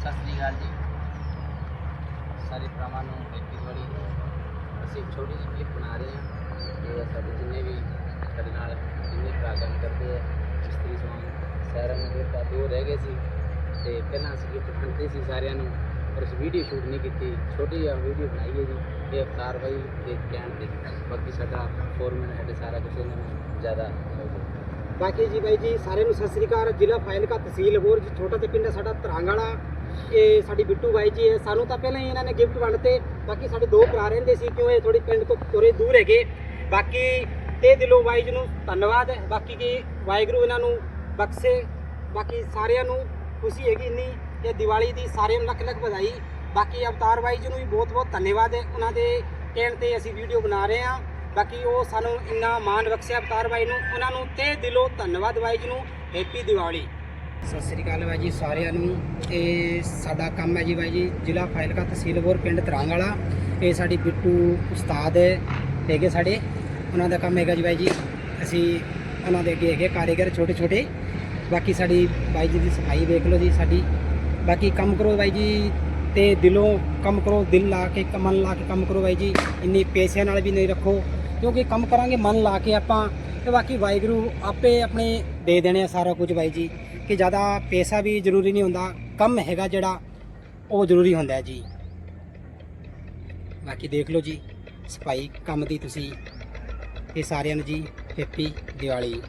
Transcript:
ਸਤਿ ਸ਼੍ਰੀ ਅਕਾਲ ਜੀ। ਸਾਰੇ ਭਰਾਵਾਂ ਨੂੰ ਹੈਪੀ ਦੀਵਾਲੀ। ਅਸੀਂ ਛੋਟੀ ਜਿਹੀ ਕਲਿੱਪ ਬਣਾ ਰਹੇ ਹਾਂ ਤੇ ਸਾਡੇ ਜਿੰਨੇ ਵੀ ਸਾਡੇ ਨਾਲ ਜਿੰਨੇ ਭਰਾ ਕੰਮ ਕਰਦੇ ਆ, ਮਿਸਤਰੀ ਸਮਾਨ, ਸਾਰਿਆਂ ਨੂੰ ਦਿੱਤਾ ਦੋ ਰਹਿ ਗਏ ਸੀ ਤੇ ਪਹਿਲਾਂ ਅਸੀਂ ਗਿਫਟ ਖੰਦੇ ਸੀ ਸਾਰਿਆਂ ਨੂੰ, ਪਰ ਅਸੀਂ ਵੀਡੀਓ ਸ਼ੂਟ ਨਹੀਂ ਕੀਤੀ। ਛੋਟੀ ਜਿਹੀ ਵੀਡੀਓ ਬਣਾਈ ਹੈ ਜੀ, ਇਹ ਅਵਤਾਰ ਬਾਈ ਦੇ ਕਹਿਣ ਤੇ। ਬਾਕੀ ਸਾਡਾ ਫੋਰਮੈਨ ਹੈਡ ਸਾਰਾ ਕੁਝ ਇਹਨਾਂ ਨੂੰ ਜ਼ਿਆਦਾ ਬਾਕੀ ਜੀ ਬਾਈ ਜੀ, ਸਾਰਿਆਂ ਨੂੰ ਸਤਿ ਸ੍ਰੀ ਅਕਾਲ। ਜ਼ਿਲ੍ਹਾ ਫਾਜ਼ਿਲਕਾ ਤਹਿਸੀਲ ਹੋਰ ਜੀ, ਛੋਟਾ ਤੇ ਪਿੰਡ ਸਾਡਾ ਤਰਾਂਗਾਲਾ ਇਹ ਸਾਡੀ ਬਿੱਟੂ ਬਾਈ ਜੀ ਹੈ। ਸਾਨੂੰ ਤਾਂ ਪਹਿਲਾਂ ਹੀ ਇਹਨਾਂ ਨੇ ਗਿਫਟ ਵੰਡਤੇ, ਬਾਕੀ ਸਾਡੇ ਦੋ ਭਰਾ ਰਹਿੰਦੇ ਸੀ, ਕਿਉਂ ਇਹ ਥੋੜੀ ਪਿੰਡ ਤੋਂ ਥੋੜੇ ਦੂਰ ਹੈਗੇ। ਬਾਕੀ ਤੇ ਦਿਲੋਂ ਬਾਈ ਜੀ ਨੂੰ ਧੰਨਵਾਦ। ਹੈ ਬਾਕੀ ਕੀ ਵਾਹਿਗੁਰੂ ਇਹਨਾਂ ਨੂੰ ਬਖਸ਼ੇ। ਬਾਕੀ ਸਾਰਿਆਂ ਨੂੰ ਖੁਸ਼ੀ ਹੈਗੀ ਇੰਨੀ ਇਹ ਦੀਵਾਲੀ ਦੀ ਸਾਰਿਆਂ ਨੂੰ ਲੱਖ ਲੱਖ ਵਧਾਈ। ਬਾਕੀ ਅਵਤਾਰ ਬਾਈ ਜੀ ਨੂੰ ਵੀ ਬਹੁਤ ਬਹੁਤ ਧੰਨਵਾਦ ਹੈ। ਉਹਨਾਂ ਦੇ ਕਹਿਣ ਤੇ ਅਸੀਂ ਵੀਡੀਓ ਬਣਾ ਰਹੇ ਹਾਂ। ਬਾਕੀ ਉਹ ਸਾਨੂੰ ਇੰਨਾ ਮਾਣ ਬਖਸ਼ਿਆ ਅਵਤਾਰ ਬਾਈ ਨੂੰ। ਉਹਨਾਂ ਨੂੰ ਤੇ ਦਿਲੋਂ ਧੰਨਵਾਦ ਬਾਈ ਜੀ ਨੂੰ। ਹੈਪੀ ਦੀਵਾਲੀ। ਸਤਿ ਸ੍ਰੀ ਅਕਾਲ ਬਾਈ ਜੀ ਸਾਰਿਆਂ ਨੂੰ। ਇਹ ਸਾਡਾ ਕੰਮ ਹੈ ਜੀ ਬਾਈ ਜੀ, ਜ਼ਿਲ੍ਹਾ ਫਾਇਲਕਾ ਤਹਿਸੀਲ ਪਿੰਡ ਤਰਾਂਗ ਵਾਲਾ। ਇਹ ਸਾਡੀ ਬਿੱਟੂ ਉਸਤਾਦ ਹੈਗੇ ਸਾਡੇ, ਉਹਨਾਂ ਦਾ ਕੰਮ ਹੈਗਾ ਜੀ ਬਾਈ ਜੀ। ਅਸੀਂ ਉਹਨਾਂ ਦੇ ਅੱਗੇ ਹੈਗੇ ਕਾਰੀਗਰ ਛੋਟੇ ਛੋਟੇ ਬਾਕੀ ਸਾਡੀ ਬਾਈ ਜੀ ਦੀ ਸਫ਼ਾਈ ਦੇਖ ਲਓ ਜੀ ਸਾਡੀ। ਬਾਕੀ ਕੰਮ ਕਰੋ ਬਾਈ ਜੀ, ਤੇ ਦਿਲੋਂ ਕੰਮ ਕਰੋ, ਦਿਲ ਲਾ ਕੇ, ਮਨ ਲਾ ਕੇ ਕੰਮ ਕਰੋ ਬਾਈ ਜੀ। ਇੰਨੀ ਪੈਸਿਆਂ ਨਾਲ ਵੀ ਨਹੀਂ ਰੱਖੋ। ਕਿਉਂਕਿ ਕੰਮ ਕਰਾਂਗੇ, ਮਨ ਲਾ ਕੇ ਆਪਾਂ। ਤੇ ਬਾਕੀ ਵਾਹਿਗੁਰੂ ਆਪੇ ਆਪਣੇ ਦੇ ਦੇਣੇ ਆ ਸਾਰਾ ਕੁਝ ਬਾਈ ਜੀ, ਕਿ ਜ਼ਿਆਦਾ ਪੈਸਾ ਵੀ ਜ਼ਰੂਰੀ ਨਹੀਂ ਹੁੰਦਾ, ਕੰਮ ਹੈਗਾ ਜਿਹੜਾ, ਉਹ ਜ਼ਰੂਰੀ ਹੁੰਦਾ ਹੈ ਜੀ। ਬਾਕੀ ਦੇਖ ਲਓ ਜੀ, ਸਫ਼ਾਈ ਕੰਮ ਦੀ ਤੁਸੀਂ, ਇਹ ਸਾਰਿਆਂ ਨੂੰ ਜੀ, ਹੈਪੀ ਦੀਵਾਲੀ।